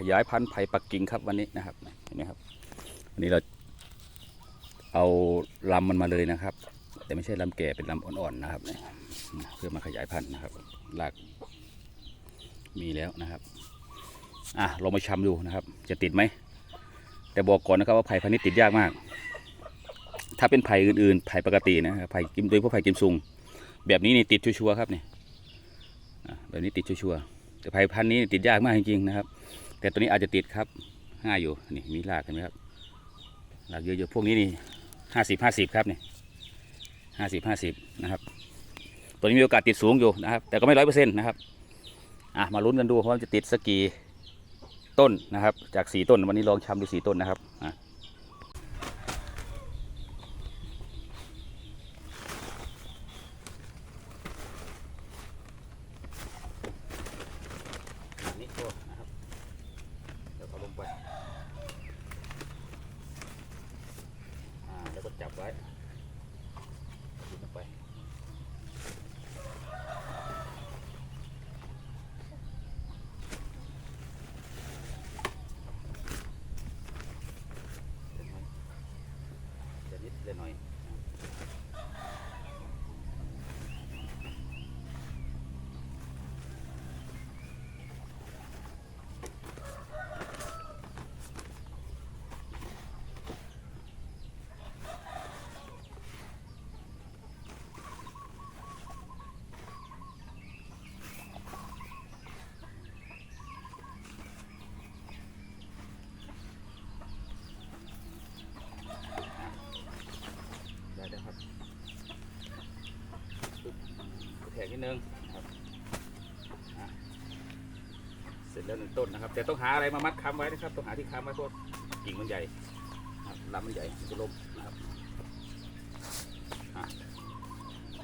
ขยายพันธุ์ไผ่ปักกิ่งครับวันนี้นะครับเห็นไหมครับวันนี้เราเอาลำมันมาเลยนะครับ แต่ไม่ใช่ลำแก่เป็นลำอ่อนๆนะครับเพื่อมาขยายพันธุ์นะครับรากมีแล้วนะครับอะลองมาชำดูนะครับ จะติดไหมแต่บอกก่อนนะครับว่าไผ่พันธุ์นี้ติดยากมาก ถ้าเป็นไผ่อื่นๆไผ่ปกตินะครับไผ่กิมโดยพาะไผ่กิมซุงแบบนี้นี่ติดชัวร์ๆครับเนี่อะแบบนี้ติดชัวร์ๆแต่ไผ่พันธุ์นี้ติดยากมากจริงๆนะครับ แต่ตัวนี้อาจจะติดครับง่ายอยู่นี่มีรากเห็นไหมครับรากเยอะๆพวกนี้นี่ห้าสิบห้าสิบครับนี่ห้าสิบห้าสิบนะครับตัวนี้มีโอกาสติดสูงอยู่นะครับ แต่ก็ไม่ร้อยเปอร์เซ็นต์นะครับอะมาลุ้นกันดูว่าจะติดสักกี่ต้นนะครับ จากสี่ต้นวันนี้ลองชำดูสี่ต้นนะครับอะ อันนี้ตัวนะครับ เดี๋ยวเขาลงไปอ่าแล้วก็ จับไว้ดึงออกไปเดี๋ยวนิดเดี๋ยวหน่อย ได้แล้วครับปึ๊บแถ กนิดนึงครับเสร็จแล้วหนึ่งต้นนะครับ แต่ต้องหาอะไรมามัดค้ำไว้นะครับ ต้องหาที่ค้ำไว้เพราะกิ่งมันใหญ่ครับลำมันใหญ่มันจะล้มนะครับ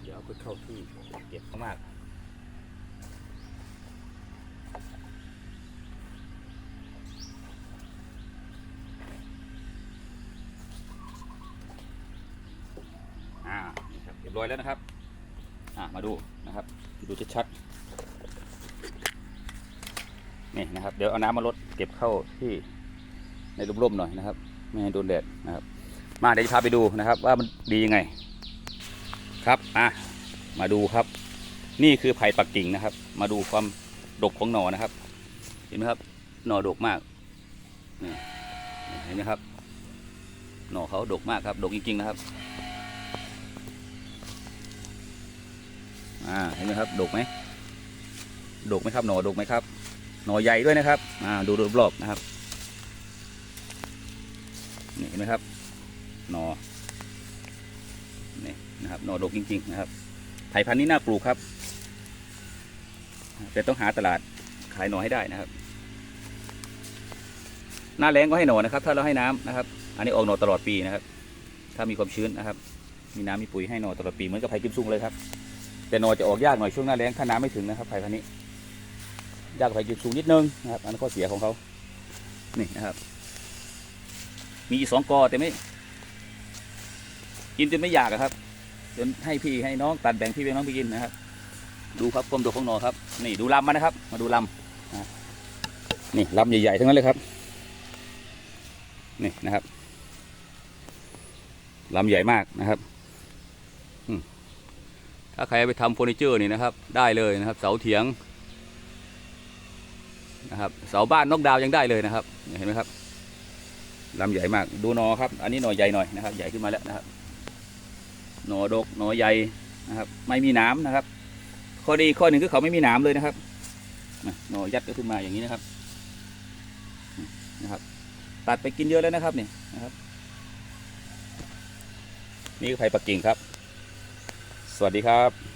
เดี๋ยวเอาไปเข้าที่เก็บมากๆอ่าครับเรียบร้อยแล้วนะครับ อะมาดูนะครับ ดูชัดๆนี่นะครับ เดี๋ยวเอาน้ำมาลดเก็บเข้าที่ในร่มๆหน่อยนะครับ ไม่ให้โดนแดดนะครับ มาเดี๋ยวจะพาไปดูนะครับ ว่ามันดียังไง ครับอะมาดูครับ นี่คือไผ่ปักกิ่งนะครับ มาดูความดกของหน่อนะครับ เห็นไหมครับ หน่อดกมากนี่เห็นไหมครับ หน่อเขาดกมากครับ ดกจริงๆนะครับ อ่าเห็นไหมครับดกไหมดกไหมครับหน่อดกไหมครับ หน่อใหญ่ด้วยนะครับอ่าดูรอบๆนะครับนี่เห็นไหมครับ หนอนี่นะครับ หนอดกจริง ๆ นะครับ ไผ่พันธุ์นี้น่าปลูกครับ แต่ต้องหาตลาดขายหนอให้ได้นะครับ หน้าแรงก็ให้หนอนะครับ ถ้าเราให้น้ำนะครับ อันนี้ออกหนอตลอดปีนะครับ ถ้ามีความชื้นนะครับ มีน้ำมีปุ๋ยให้หนอตลอดปีเหมือนกับไผ่กิมซุงเลยครับ แต่หนอจะออกยากหน่อยช่วงหน้าแรงถ้าน้ำไม่ถึงนะครับไผ่พันธุ์นี้ยากไผ่กิมซุงนิดนึงนะครับอันนั้ข้อเสียของเขานี่นะครับ มีสองกอแต่ไม่กินจนไม่อยากอะครับจนให้พี่ให้น้องตัดแบ่งพี่แบ่งน้องไปกินนะครับ ดูครับความดกของหนอครับ นี่ดูลำมันนะครับ มาดูลำนี่ลำใหญ่ๆทั้งนั้นเลยครับ นี่นะครับลำใหญ่มากนะครับ ถ้าใครไปทำเฟอร์นิเจอร์นี่นะครับ ได้เลยนะครับ เสาเถียงนะครับ เสาบ้านนกดาวยังได้เลยนะครับ เห็นไหมครับลำใหญ่มาก ดูนอครับ อันนี้หนอใหญ่หน่อยนะครับ ใหญ่ขึ้นมาแล้วนะครับ หนอดก หนอใหญ่นะครับ ไม่มีน้ำนะครับ ข้อดีข้อหนึ่งคือเขาไม่มีหนาเลยนะครับนะหนอยัดก็ขึ้นมาอย่างนี้นะครับ นะครับ ตัดไปกินเยอะแล้วนะครับนี่นะครับ นี่คือไผ่ปักกิ่งครับ สวัสดีครับ